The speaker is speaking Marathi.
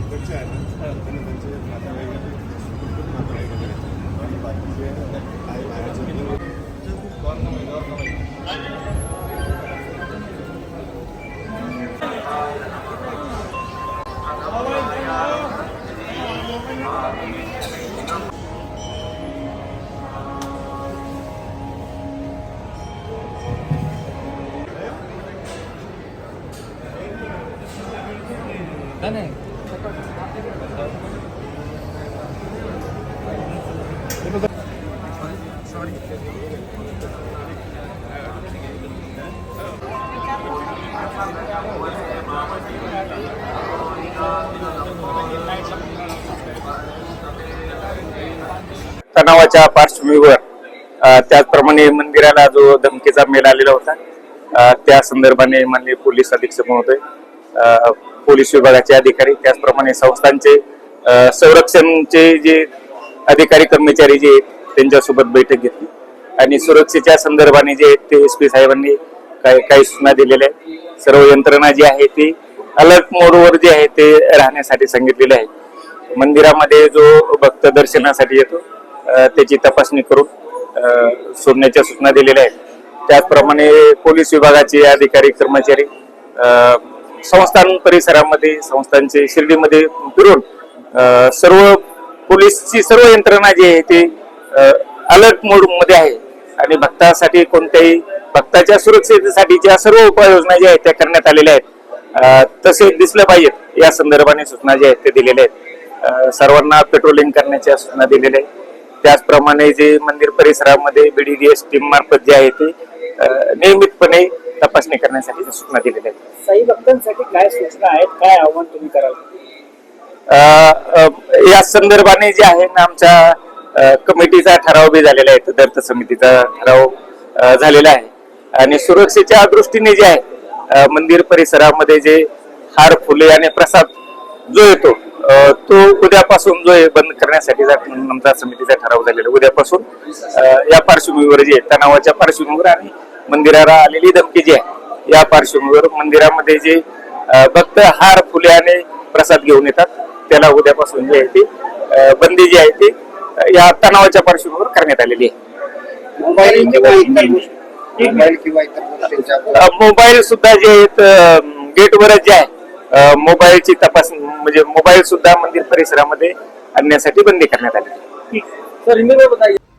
इकडचे आहेत त्यांनी त्यांचे नातेवाईक 나는 त्याच्या पार्श्वभूमीवर त्याचप्रमाणे मंदिराला जो धमकीचा मेल आलेला होता त्या संदर्भाने माननीय पोलीस अधीक्षक महोदय पोलीस विभागाचे अधिकारी त्याचप्रमाणे संस्थांचे संरक्षणचे जे अधिकारी कर्मचारी जे आहेत, त्यांच्यासोबत बैठक घेतली. आणि सुरक्षेच्या संदर्भाने जे आहेत ते एस पी साहेबांनी काही काही सूचना दिलेल्या आहेत. सर्व यंत्रणा जी आहे ती अलर्ट मोडवर जे आहे ते राहण्यासाठी सांगितलेले आहे. मंदिरामध्ये जो भक्त दर्शनासाठी येतो त्याची तपासणी करून सोडण्याच्या सूचना दिलेल्या आहेत. त्याचप्रमाणे पोलीस विभागाचे अधिकारी कर्मचारी संस्थान परिसरामध्ये संस्थांचे शिर्डीमध्ये फिरून सर्व पोलीसची सर्व यंत्रणा जी आहे ती अलर्ट मोडमध्ये आहे. आणि भक्तासाठी कोणत्याही भक्ताच्या सुरक्षेसाठीच्या सर्व उपाययोजना ज्या आहेत त्या करण्यात आलेल्या आहेत तसे दिसलं पाहिजेत या संदर्भाने सूचना ज्या आहेत ते दिलेल्या आहेत. सर्वांना पेट्रोलिंग करण्याच्या सूचना दिलेल्या आहेत. त्याचप्रमाणे जे मंदिर परिसरामध्ये बीडीडीएस टीम मार्फत जे आहे ते नियमितपणे तपासणी करण्यासाठी सूचना दिलेल्या आहेत. साई भक्तांसाठी काय सूचना आहेत? काय आव्हान तुम्ही कराल? या संदर्भाने जे आहे ना आमच्या कमिटीचा ठराव बी झालेला आहे. दर्थ समितीचा ठराव झालेला आहे. आणि सुरक्षेच्या दृष्टीने जे आहे मंदिर परिसरामध्ये जे हार फुले आणि प्रसाद जो येतो तो उद्यापासून जो आहे बंद करण्यासाठीचा आमचा समितीचा ठराव झालेला. उद्यापासून या पार्श्वभूमीवर जे तणावाच्या पार्श्वभूमीवर आणि मंदिराला आलेली धमकी जी आहे या पार्श्वभूमीवर मंदिरामध्ये जे भक्त हार फुले आणि प्रसाद घेऊन येतात त्याला उद्यापासून जे आहे ती बंदी जी आहे ती या तणावाच्या पार्श्वभूमीवर करण्यात आलेली आहे मोबाईल किंवा मोबाईल सुद्धा जे आहेत गेटवरच जे आहे मोबाईलची तपासणी म्हणजे मोबाईल सुद्धा मंदिर परिसरामध्ये आणण्यासाठी बंदी करण्यात आली. आहे सर